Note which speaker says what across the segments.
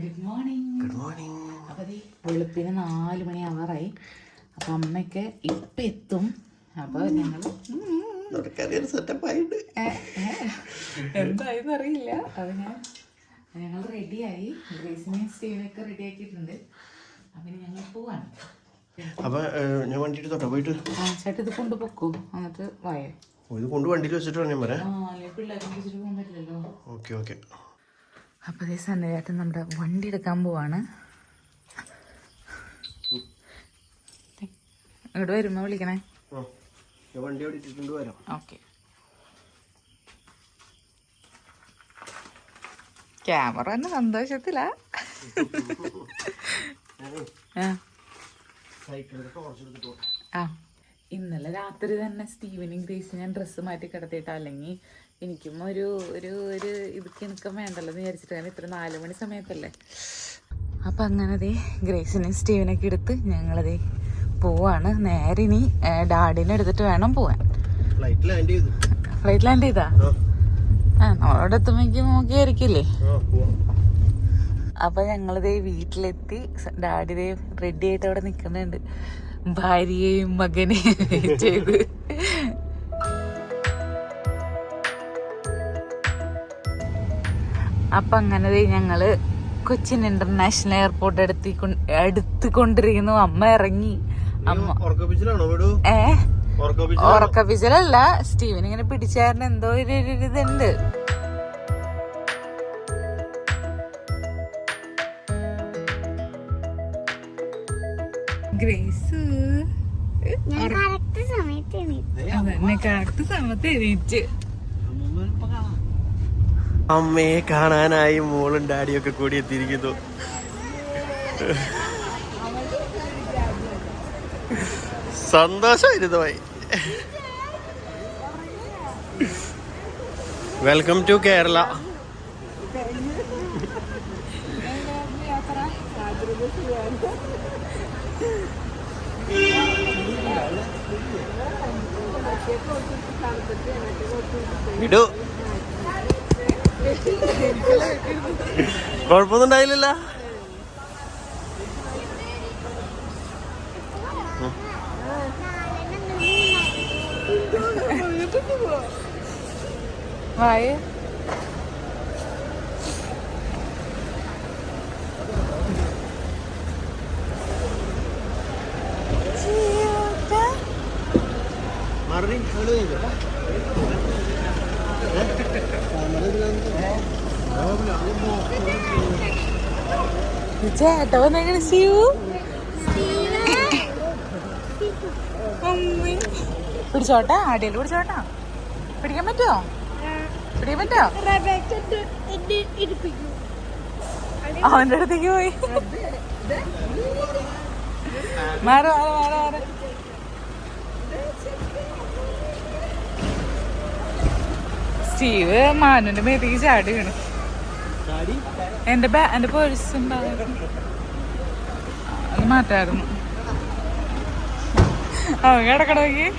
Speaker 1: Good morning
Speaker 2: good morning
Speaker 1: അപ്പോൾ വെളുപ്പിന് നാല് മണി ആവാറായി അപ്പം അമ്മയ്ക്ക് ഇപ്പം എത്തും. അപ്പോൾ ഞങ്ങൾ എന്തായെന്ന് അറിയില്ല. അത് ഞാൻ ഞങ്ങൾ റെഡിയായി ഗ്രേസിനെയും സ്റ്റീവനൊക്കെ റെഡി ആക്കിയിട്ടുണ്ട്. അപ്പം ഞങ്ങൾ പോവാണ്.
Speaker 2: അപ്പൊ ഞാൻ വണ്ടി എടുത്തോട്ടെ പോയിട്ട്.
Speaker 1: ചേട്ടാ ഇത് കൊണ്ടുപോക്കൂ. എന്നിട്ട് വായോ.
Speaker 2: ഇത് കൊണ്ട് വണ്ടിയിൽ വെച്ചിട്ട് ഞാൻ പറയാം
Speaker 1: പിള്ളേരെ വിളിച്ചിട്ട് പോകാൻ പറ്റില്ലല്ലോ.
Speaker 2: Okay okay.
Speaker 1: അപ്പോൾ സന്നേട്ടൻ നമ്മുടെ വണ്ടി എടുക്കാൻ പോവാണ്. ഇങ്ങോട്ട് വരുമ്പോൾ വിളിക്കണേ.
Speaker 2: വണ്ടി ഓടിച്ചിട്ടുണ്ട് വരാം.
Speaker 1: ഓക്കെ. ക്യാമറ തന്നെ സന്തോഷത്തില. ആ. ഇന്നലെ രാത്രി തന്നെ സ്റ്റീവനും ഗ്രേസും ഞാൻ ഡ്രസ്സ് മാറ്റി കിടത്തിയിട്ട്. അല്ലെങ്കിൽ എനിക്കും ഒരു ഒരു ഒരു ഇത് കിണക്കം വേണ്ടല്ലോ എന്ന് വിചാരിച്ചിട്ട് കാരണം ഇത്ര നാല് മണി സമയത്തല്ലേ. അപ്പം അങ്ങനെ ദേ ഗ്രേസിനെയും സ്റ്റീവനൊക്കെ എടുത്ത് ഞങ്ങളതേ പോവാണ്. നേരെ ഇനി ഡാഡിനെ എടുത്തിട്ട് വേണം പോവാൻ.
Speaker 2: ഫ്ലൈറ്റ് ലാൻഡ് ചെയ്തു.
Speaker 1: ഫ്ലൈറ്റ് ലാൻഡ് ചെയ്താ?
Speaker 2: ആ.
Speaker 1: നമ്മളോട് എത്തുമ്പോഴേക്കും നോക്കിയായിരിക്കില്ലേ? അപ്പൊ ഞങ്ങളിതേ വീട്ടിലെത്തി. ഡാഡി റെഡി ആയിട്ട് അവിടെ നിൽക്കുന്നുണ്ട് ഭാര്യയെയും മകനെയും ചെയ്ത്. അപ്പൊ അങ്ങനെ ഞങ്ങൾ ഞങ്ങൾ കൊച്ചിൻ ഇന്റർനാഷണൽ എയർപോർട്ട് എടുത്തി എടുത്തു കൊണ്ടിരിക്കുന്നു അമ്മ ഇറങ്ങി. അമ്മ ഏ? ഉറക്കപ്പിച്ചലല്ല. സ്റ്റീവൻ ഇങ്ങനെ പിടിച്ചായിരുന്നു. എന്തോ ഒരു ഒരു ഇതുണ്ട്. ഗ്രേസ്.
Speaker 3: ഞാൻ കറക്റ്റ് സമയത്ത് എണീറ്റു.
Speaker 1: അതന്നെ കറക്റ്റ് സമയത്ത് എണീറ്റ്
Speaker 2: അമ്മയെ കാണാനായി മോളും ഡാഡിയൊക്കെ കൂടി എത്തിയിരിക്കുന്നു. സന്തോഷമായിരുന്നു ഭായി. വെൽക്കം ടു കേരള വിടു. കുഴപ്പമൊന്നും ഉണ്ടായില്ലല്ല
Speaker 1: വായ
Speaker 2: മാറി
Speaker 1: ചേട്ടാ വന്നെങ്ങനെ ശിവു. പിടിച്ചോട്ടാ ആടിയിൽ പിടിച്ചോട്ടാ. പിടിക്കാൻ പറ്റുമോ പിടിക്കാൻ പറ്റുമോ. അവന്റെ അടുത്തേക്ക് പോയി. മാറ മാറ മാറ മാറി. സ്റ്റീവ് മാനുവിന്റെ മേത്തേക്ക് ചാടി വീണു. എന്റെ ബാ എന്റെ പേഴ്സും അത് മാറ്റായിരുന്നു. അവൻ കിടക്കണമെങ്കിൽ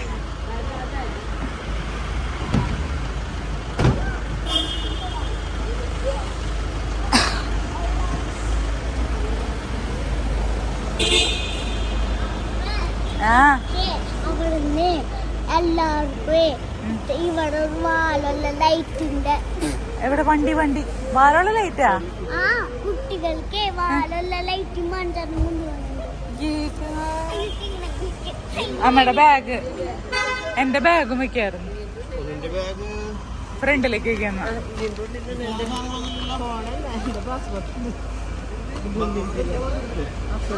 Speaker 1: ആ.
Speaker 3: എല്ലാവർക്കും ഇവിടെ ഒരു വാലുള്ള ലൈറ്റിന്റെ
Speaker 1: എവിടെ വണ്ടി വണ്ടി? വാലുള്ള ലൈറ്റാ?
Speaker 3: ആ കുട്ടികൾക്ക് വാലുള്ള ലൈറ്റ്
Speaker 1: അമ്മയുടെ ബാഗ്. എന്റെ ബാഗും വെക്കായിരുന്നു.
Speaker 2: നിന്റെ ബാഗ്?
Speaker 1: ഫ്രണ്ടിലേക്ക് വെക്കാന്ന്.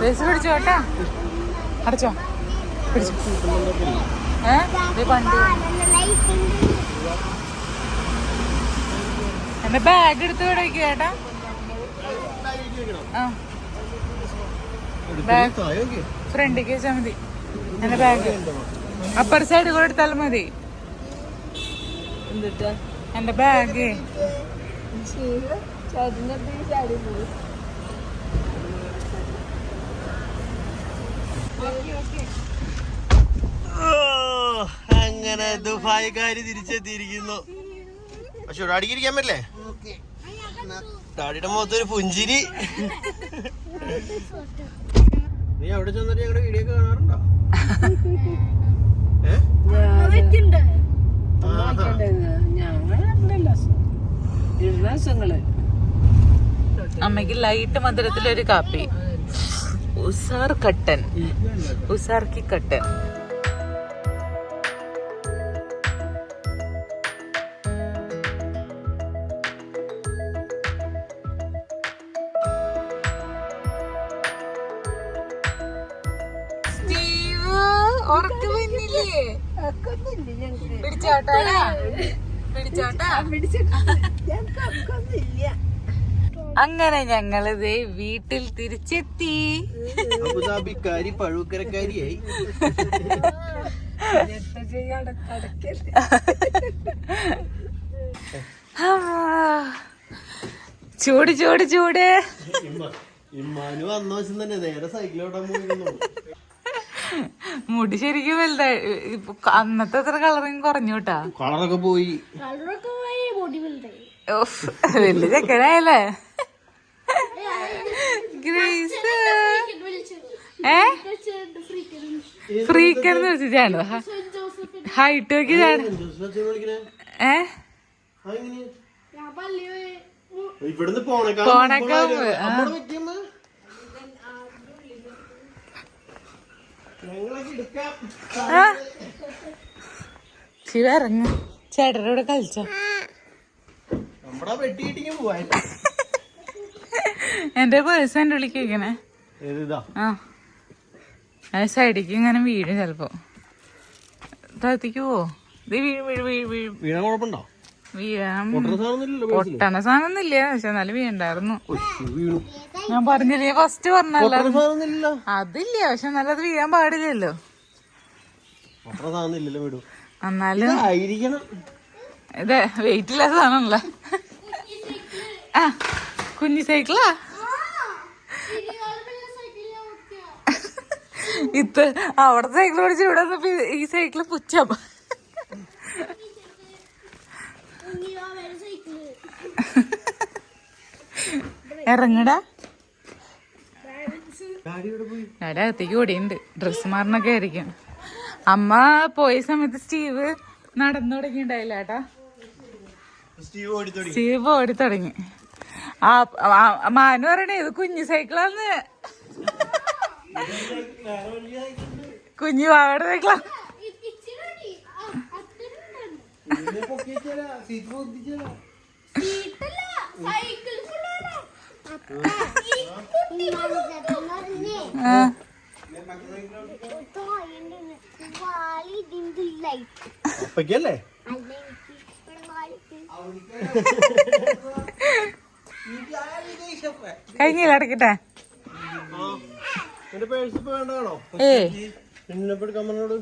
Speaker 1: ബസ് പിടിച്ചോട്ടാ അടച്ചോ. പിടിച്ചോ. ഏ? ദേ വണ്ടി. എന്റെ ബാഗ് എടുത്ത് ഇവിടെ വെക്കുക ചേട്ടാ. ആ. ബാഗ് ഫ്രണ്ടിലേക്ക് വെച്ചാൽ മതി. എന്റെ ബാഗ് അപ്പർ സൈഡ് കൂടെ എടുത്താലും മതി. എന്റെ ബാഗ്
Speaker 2: അങ്ങനെ ദുബായിക്കാര് തിരിച്ചെത്തിയിരിക്കുന്നു. പക്ഷെ ഇവിടെ അടിക്കിരിക്കാൻ പറ്റില്ലേ? ഡാഡിയുടെ മുഖത്തൊരു പുഞ്ചിരി. നീ അവിടെ ചെന്നിട്ട് ഞങ്ങളുടെ വീഡിയോ ഒക്കെ കാണാറുണ്ടോ? അമ്മയ്ക്ക്.
Speaker 1: അമ്മയ്ക്ക് ലൈറ്റ് മധുരത്തിലൊരു കാപ്പി. ഉസാർ കട്ടൻ. ഉസാർക്കി കട്ടൻ. പിടിച്ചാട്ടാ പിടിച്ചാട്ടാ അങ്ങനെ ഞങ്ങളിത് വീട്ടിൽ തിരിച്ചെത്തി.
Speaker 2: അബുദാബിക്കാരി പഴുക്കരക്കാരിയായി.
Speaker 1: ചൂട് ചൂട് ചൂട്.
Speaker 2: ഇമ്മ- ഇമ്മാനു വന്നവശം തന്നെ നേരെ സൈക്കിളോടാൻ പോയിരുന്നു.
Speaker 1: മുടി ശരിക്കും വലുതായി. അന്നത്തെ അത്ര കളറിങ് കുറഞ്ഞു കേട്ടാ.
Speaker 2: കളറൊക്കെ പോയി.
Speaker 3: കളറൊക്കെ പോയി ബോഡി ബിൽഡായി
Speaker 1: ഉഫ്, വലിയ ചെക്കനായല്ലേ? ഗ്രേസ്. ഏ? ഫ്രീക്കെന്ന് വെച്ചിട്ടാണ് ഹൈറ്റ് നോക്കി ചാണ്
Speaker 2: വിളിക്കണേ?
Speaker 1: ഏ?
Speaker 2: ഇവിടുന്ന് പോണേക്കാൾ
Speaker 1: പോണേക്കാൾ
Speaker 2: മുമ്പ്
Speaker 1: മുമ്പ്, ആ.
Speaker 2: അവിടെ വെക്കുമ്പോ ഞങ്ങളൊക്കെ എടുക്കാം
Speaker 1: ശിവ ഇറങ്ങ. ചേട്ടന്റെ കൂടെ കളിച്ചോ. എന്റെ പേഴ്സ് എന്റെ ഉള്ളിൽ ആ. അത് സൈഡിക്ക് ഇങ്ങനെ വീഴും ചെലപ്പോ. താഴത്തേക്ക് പോവോ ഇത് വീഴും വീഴും വീഴും വീഴും.
Speaker 2: വീണ കുഴപ്പമുണ്ടോ?
Speaker 1: വീഴാൻ
Speaker 2: പൊട്ടണ
Speaker 1: സാധനമൊന്നുമില്ല. പക്ഷെ എന്നാലും വീണ്ടായിരുന്നു ഞാൻ പറഞ്ഞില്ലേ ഫസ്റ്റ് പറഞ്ഞല്ല അതില്ല. പക്ഷെ എന്നാലും അത് വീഴാൻ പാടില്ലല്ലോ. എന്നാലും ഇത് വെയിറ്റ് ഇല്ലാത്ത സാധനമല്ല ആ കുഞ്ഞി സൈക്കിളാ ഇത് അവിടെ സൈക്കിൾ ഓടിച്ച് ഇവിടെ വന്നപ്പോ ഈ സൈക്കിൾ പുച്ഛം
Speaker 3: സൈക്കിൾ
Speaker 1: ഇറങ്ങടാ.
Speaker 2: ഡാഡി
Speaker 1: അകത്തേക്ക് ഓടിയുണ്ട്. ഡ്രസ്സ് മാറണൊക്കെ ആയിരിക്കും. അമ്മ പോയ സമയത്ത് സ്റ്റീവ് നടന്നു തുടങ്ങിണ്ടായില്ല ഏട്ടാ
Speaker 2: സ്റ്റീവ്
Speaker 1: ഓടി തുടങ്ങി. ആ മാന പറയണേ ഇത് കുഞ്ഞു സൈക്കിളാന്ന്. കുഞ്ഞു വാവയുടെ സൈക്കിളാ. ആ, കഴിഞ്ഞില്ല അടക്കട്ടെ?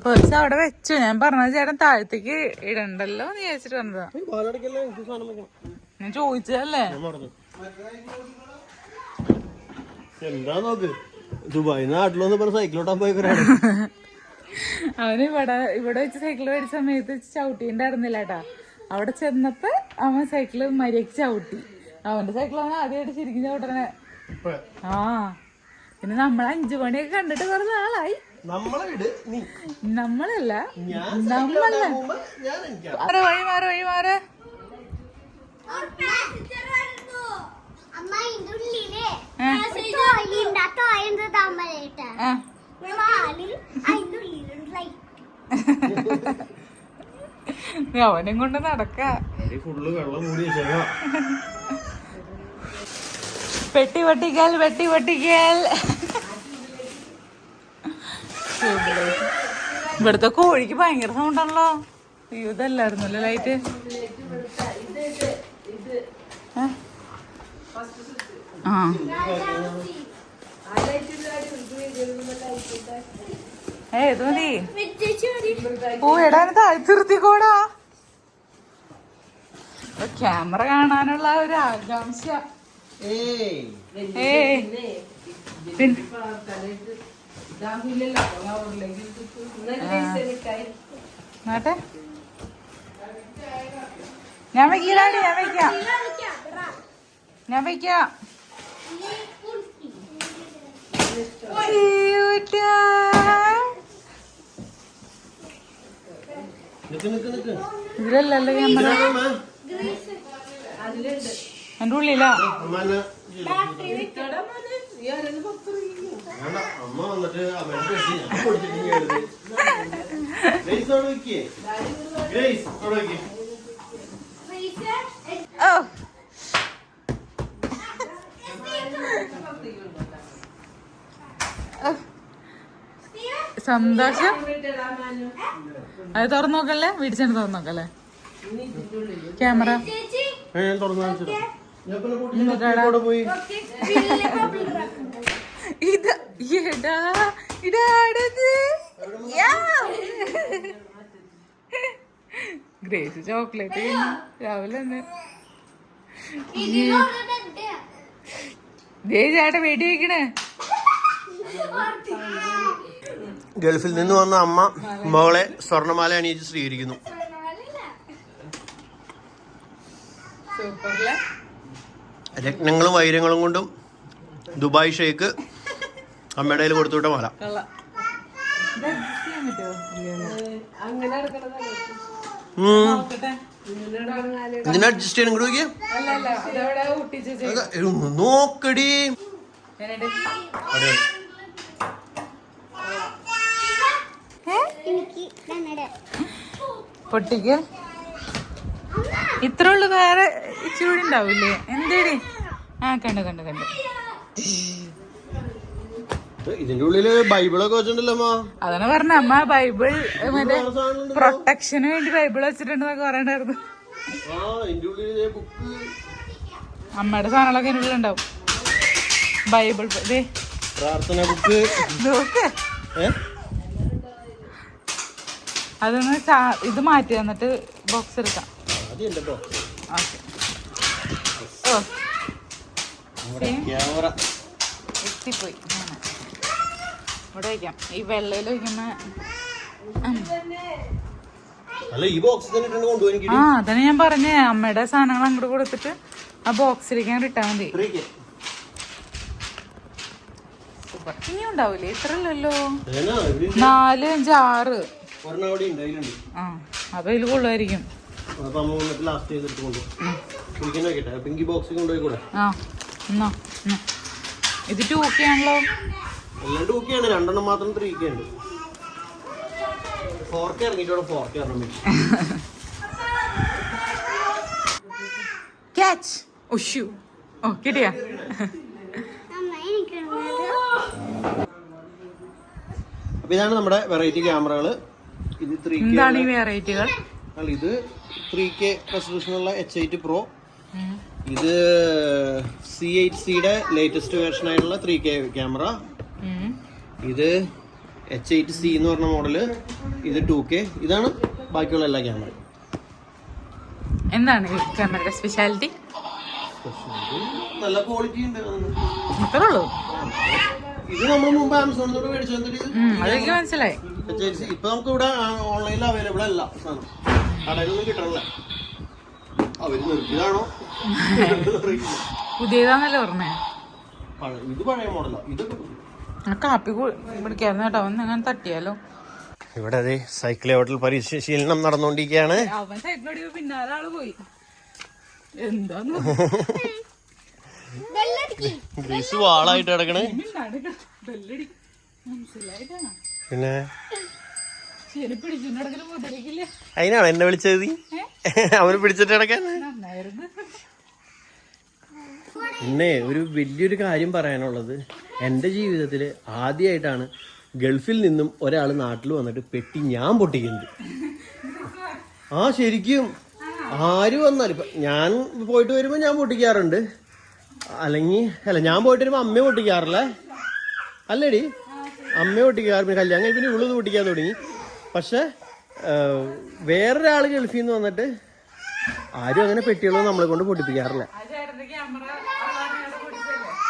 Speaker 2: പേഴ്സ്
Speaker 1: അവിടെ വെച്ചു. ഞാൻ പറഞ്ഞത് ചേട്ടൻ താഴത്തേക്ക് ഇടണ്ടല്ലോ എന്ന് വിചാരിച്ചിട്ട് വന്നതാ. ഞാൻ ചോദിച്ചതല്ലേ?
Speaker 2: എന്താ നോക്ക് ദുബായ് നാട്ടിലൊന്ന് പറഞ്ഞ സൈക്കിളോട്ടാൻ പോയിക്കൊരാണ്
Speaker 1: അവന് ഇവിടെ ഇവിടെ വെച്ച് സൈക്കിൾ മേടിച്ച സമയത്ത് വെച്ച് ചവിട്ടിണ്ടായിരുന്നില്ല കേട്ടാ അവിടെ ചെന്നപ്പോ അവൻ സൈക്കിൾ മര്യാദയ്ക്ക് ചവിട്ടി. അവന്റെ സൈക്കിളാണ് ആദ്യമായിട്ട് ശരിക്കും ചവിട്ടണേ. ആ. പിന്നെ നമ്മൾ അഞ്ചു മണിയൊക്കെ കണ്ടിട്ട് കുറെ നാളായി.
Speaker 2: നമ്മളെ വീട് നീ.
Speaker 1: നമ്മളല്ല. നമ്മളല്ല. മാറ് വഴി മാറ് വഴി മാറ്
Speaker 3: അമ്മ ഇതിന്റെ ഉള്ളിൽ
Speaker 1: ഏ,
Speaker 3: ടോയ് ഉണ്ട് ആ ടോയ് എന്ത് താമരയിട്ടാ
Speaker 1: ആ.
Speaker 3: വാലിൽ അതിന്റെ ഉള്ളിലുണ്ട് ലൈറ്റ്
Speaker 1: നീ അവനെയും കൊണ്ട് നടക്ക. പെട്ടി പൊട്ടിക്കൽ പെട്ടി പൊട്ടിക്കൽ. ഇവിടുത്തെ കോഴിക്ക് ഭയങ്കര സൗണ്ടാണല്ലോ അയ്യോ ഇതല്ലായിരുന്നല്ലോ ലൈറ്റ് ഏ? ആ. ഏ ഇത് മതി ഓ എടാ ക്യാമറ കാണാനുള്ള ഒരു ആകാംക്ഷ. പിന്നെ ഞാൻ വെക്കില്ലാടി ഞാൻ വെക്കാം. ഞാൻ വയ്ക്കാം ഇതിലല്ലല്ലോ ക്യാമറ? എന്റെ ഉള്ളിലാ
Speaker 2: അമ്മ വന്നിട്ട്. ഗ്രേസ് ഗ്രേസ് അവിടെ വെക്കേ
Speaker 1: ഓ ഓ. സന്തോഷം. അത് തുറന്നു നോക്കല്ലേ? വീടിച്ചാണ് തുറന്നു നോക്കല്ലേ? ക്യാമറ. ഇത് എടാ ഇടാടത് ഗ്രേസ് ചോക്ലേറ്റ് രാവിലെ തന്നെ. ചേട്ടാ വെടി വെക്കണേ.
Speaker 2: ഗൾഫിൽ നിന്ന് വന്ന അമ്മ മകളെ സ്വർണമാല അണിയിച്ച് സ്വീകരിക്കുന്നു. രത്നങ്ങളും വൈരങ്ങളും കൊണ്ടും ദുബായ് ഷേക്ക് അമ്മയുടെ കയ്യിൽ കൊടുത്തുവിട്ട മാല. ഇതിനെ അഡ്ജസ്റ്റ് ചെയ്യണം ഇങ്ങോട്ട് നോക്കിയേ?
Speaker 1: അല്ല പൊട്ടിക്ക്. ഇത്ര ഉള്ളു വേറെ ഇച്ചിരി ഉണ്ടാവില്ലേ എന്തേടി? ആ കണ്ടു കണ്ടു കണ്ടു.
Speaker 2: ഇതിന്റെ ഉള്ളിൽ ബൈബിളൊക്കെ വെച്ചിട്ടുണ്ടല്ലോ അമ്മ.
Speaker 1: അതാണ് പറഞ്ഞ അമ്മ ബൈബിൾ മറ്റേ പ്രൊട്ടക്ഷന് വേണ്ടി ബൈബിൾ വെച്ചിട്ടുണ്ടെന്നൊക്കെ പറയണ്ടായിരുന്നു.
Speaker 2: ആ ഇതിന്റെ ഉള്ളിൽ ബുക്ക്.
Speaker 1: അമ്മയുടെ സാധനങ്ങളൊക്കെ ഇതിന്റെ ഉള്ളിലുണ്ടാവും ബൈബിൾ ദേ
Speaker 2: പ്രാർത്ഥന ബുക്ക്.
Speaker 1: നോക്ക്.
Speaker 2: ഏ?
Speaker 1: അതൊന്ന് ഇത് മാറ്റി തന്നിട്ട് ബോക്സ് എടുക്കാം. ഓക്കെ ഓ എത്തിപ്പോയി. ഇവിടെ വയ്ക്കാം. ഈ വെള്ളയിൽ
Speaker 2: എനിക്ക്
Speaker 1: ആ അതന്നെ ഞാൻ പറഞ്ഞേ. അമ്മയുടെ സാധനങ്ങൾ അങ്ങോട്ട് കൊടുത്തിട്ട് ആ ബോക്സിലേക്ക് അങ്ങോട്ട് ഇട്ടാൽ മതി. സൂപ്പർ. ഇനി ഉണ്ടാവില്ലേ
Speaker 2: ഇവിടെ ഇല്ല.
Speaker 1: നാല് അഞ്ച് ആ അപ്പൊ ഇതിൽ കൊള്ളുമായിരിക്കും ആ. എന്നാ എന്നാ. ഇത് ടൂ കെ ആണല്ലോ.
Speaker 2: എല്ലാം ടൂ ആണ്. രണ്ടെണ്ണം മാത്രം ത്രീ കെ ഉണ്ട്. ഫോർ കെ ഇറങ്ങിയിട്ട് ഫോർ കെ ഇറങ്ങാൻ
Speaker 1: ക്യാച്ച് ഉഷു ഓ കിട്ടിയാ.
Speaker 3: അമ്മ എനിക്കുള്ളത്
Speaker 2: അപ്പൊ ഇതാണ് നമ്മുടെ വെറൈറ്റി ക്യാമറകൾ ഇത് ത്രീ
Speaker 1: എന്താണ് ഈ വെറൈറ്റികൾ
Speaker 2: അല്ല ഇത് ത്രീ കെ റെസൊല്യൂഷനുള്ള എച്ച് എയ്റ്റ് പ്രോ ഇത് സി എയ്റ്റ് സിയുടെ ലേറ്റസ്റ്റ് വേർഷൻ ആയിട്ടുള്ള ത്രീ കെ ക്യാമറ ഇത് എച്ച് എയ്റ്റ് സി എന്ന് പറഞ്ഞ മോഡൽ ഇത് ടു കെ ഇതാണ് ബാക്കിയുള്ള എല്ലാ ക്യാമറയും
Speaker 1: എന്താണ് ക്യാമറയുടെ സ്പെഷ്യാലിറ്റി
Speaker 2: നല്ല ക്വാളിറ്റി ഉണ്ട്.
Speaker 1: ഇത്രേ ഉള്ളൂ.
Speaker 2: ഇത് നമ്മൾ മുമ്പ് ആമസോണിനോട് മേടിച്ചു
Speaker 1: ഉം, അതെനിക്ക് മനസ്സിലായി.
Speaker 2: ഇപ്പൊ നമുക്ക് ഇവിടെ ഓൺലൈനിൽ അവൈലബിൾ അല്ല സാധനം. കടയിലൊന്നും കിട്ടണല്ല. അവർ നിർത്തിയതാണോ.
Speaker 1: പുതിയതാന്നല്ലേ പറഞ്ഞേ?
Speaker 2: ഇത് പഴയ മോഡലാ
Speaker 1: ഇത്. കാപ്പി കു- പിടിക്കായിരുന്നു കേട്ടോ. അവൻ അങ്ങനെ തട്ടിയാലോ.
Speaker 2: ഇവിടെ അതെ സൈക്കിൾ ഹോട്ടൽ പരിശീലനം നടന്നുകൊണ്ടിരിക്കുകയാണ്.
Speaker 1: അവൻ പിന്നാലെ ആൾ പോയി. എന്താന്ന്
Speaker 3: വെള്ളടിക്ക്.
Speaker 2: ഗ്രേസ് വാളായിട്ട് കിടക്കണേ.
Speaker 1: മനസ്സിലായിട്ടാണ് മനസ്സിലായിട്ടാ.
Speaker 2: പിന്നെ? അതിനാണ് എന്നെ വിളിച്ചത്? നീ അവന് പിടിച്ചിട്ട് കിടക്കാൻ
Speaker 1: നന്നായിരുന്നു.
Speaker 2: പിന്നെ ഒരു വലിയൊരു കാര്യം പറയാനുള്ളത്. എന്റെ ജീവിതത്തിൽ ആദ്യമായിട്ടാണ് ഗൾഫിൽ നിന്നും ഒരാൾ നാട്ടിൽ വന്നിട്ട് പെട്ടി ഞാൻ പൊട്ടിക്കുന്നത്. ആ ശരിക്കും. ആര് വന്നാലും ഇപ്പം ഞാൻ പോയിട്ട് വരുമ്പോൾ ഞാൻ പൊട്ടിക്കാറുണ്ട്. അല്ലെങ്കിൽ അല്ല ഞാൻ പോയിട്ട് വരുമ്പോൾ അമ്മ പൊട്ടിക്കാറില്ലേ. അല്ലേടി? അമ്മ പൊട്ടിക്കാറ് പിന്നെ കല്യാണം. കഴിഞ്ഞ് പിന്നെ ഇവളത് പൊട്ടിക്കാൻ തുടങ്ങി. പക്ഷെ വേറൊരാൾ ഗൾഫിൽ നിന്ന് വന്നിട്ട് ആരും അങ്ങനെ പെട്ടികളൊന്നും നമ്മളെ കൊണ്ട് പൊട്ടിപ്പിക്കാറില്ല.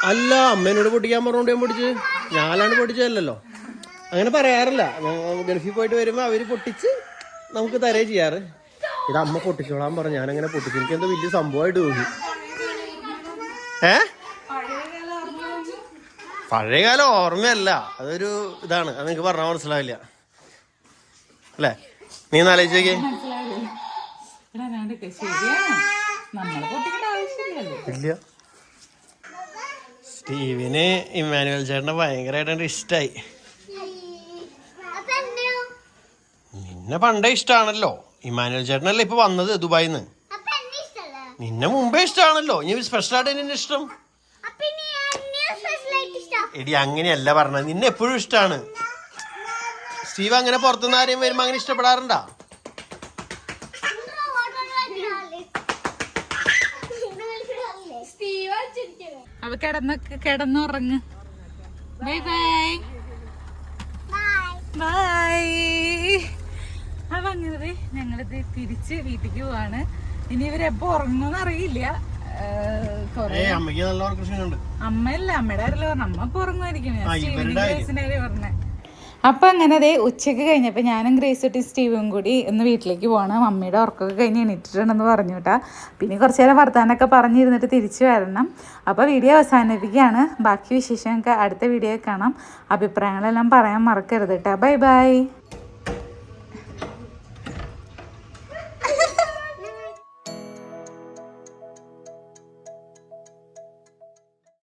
Speaker 2: അല്ല അമ്മേനോട് പൊട്ടിക്കാൻ പറഞ്ഞോണ്ട് ഞാൻ പൊട്ടിച്ച്. ഞാനാണ് പൊട്ടിച്ചതല്ലോ അങ്ങനെ പറയാറില്ല. ഗൾഫിൽ പോയിട്ട് വരുമ്പോൾ അവർ പൊട്ടിച്ച് നമുക്ക് തരേ ചെയ്യാറ്. ഇത് അമ്മ പൊട്ടിച്ചോളാൻ പറഞ്ഞു ഞാനങ്ങനെ പൊട്ടിച്ചു. എനിക്ക് എന്തോ വലിയ സംഭവമായിട്ട് തോന്നി. ഏ? പഴയകാല ഓർമ്മയല്ല. അതൊരു ഇതാണ്. അത് എനിക്ക് പറഞ്ഞാൽ മനസ്സിലാവില്ല. അല്ലേ? നീ
Speaker 1: ആവശ്യമില്ലല്ലോ.
Speaker 2: ഇല്ല. സ്റ്റീവിന് ഇമ്മാനുവൽ ചേട്ടനെ ഭയങ്കരമായിട്ട്
Speaker 3: ഇഷ്ടായി.
Speaker 2: നിന്നെ പണ്ടേ ഇഷ്ടമാണല്ലോ ഇമ്മാനുവൽ ചേട്ടനല്ലേ ഇപ്പൊ വന്നത് ദുബായിന്ന്. നിന്നെ മുമ്പേ ഇഷ്ടമാണല്ലോ ഇനി സ്പെഷ്യലായിട്ട് നിന്നെ ഇഷ്ടം
Speaker 3: അപ്പൊ ഇനി എന്നെ സ്പെഷ്യലായിട്ട് ഇഷ്ടം
Speaker 2: എടി അങ്ങനെയല്ല പറഞ്ഞത്. നിന്നെ എപ്പോഴും ഇഷ്ടമാണ് സ്റ്റീവ് അങ്ങനെ പുറത്തുനിന്ന് ആരെയും വരുമ്പോൾ അങ്ങനെ ഇഷ്ടപ്പെടാറുണ്ടോ?
Speaker 1: അപ്പൊ കിടന്ന് കിടന്നുറങ്ങ്. ബൈ ബൈ ബൈ അപ്പൊ അങ്ങനെ ഞങ്ങളിത് തിരിച്ച് വീട്ടിലേക്ക് പോവാണ്. ഇനി ഇവരെപ്പോ ഉറങ്ങുമെന്ന് അറിയില്ല അമ്മയല്ല അമ്മയുടെ അമ്മ ഉറങ്ങുമായിരിക്കും. പറഞ്ഞേ. അപ്പൊ അങ്ങനെ ദേ ഉച്ചയ്ക്ക് കഴിഞ്ഞപ്പോൾ ഞാനും ഗ്രേസുട്ടി സ്റ്റീവും കൂടി ഇന്ന് വീട്ടിലേക്ക് പോകണം മമ്മിയുടെ ഉറക്കമൊക്കെ കഴിഞ്ഞ് എണീറ്റിട്ടുണ്ടെന്ന് പറഞ്ഞു കേട്ടാ. പിന്നെ കുറച്ചു നേരം വർത്താനൊക്കെ പറഞ്ഞിരുന്നിട്ട് തിരിച്ചു വരണം. അപ്പോൾ വീഡിയോ അവസാനിപ്പിക്കുകയാണ്. ബാക്കി വിശേഷമൊക്കെ അടുത്ത വീഡിയോ കാണാം. അഭിപ്രായങ്ങളെല്ലാം പറയാൻ മറക്കരുത് കേട്ടോ. Bye bye.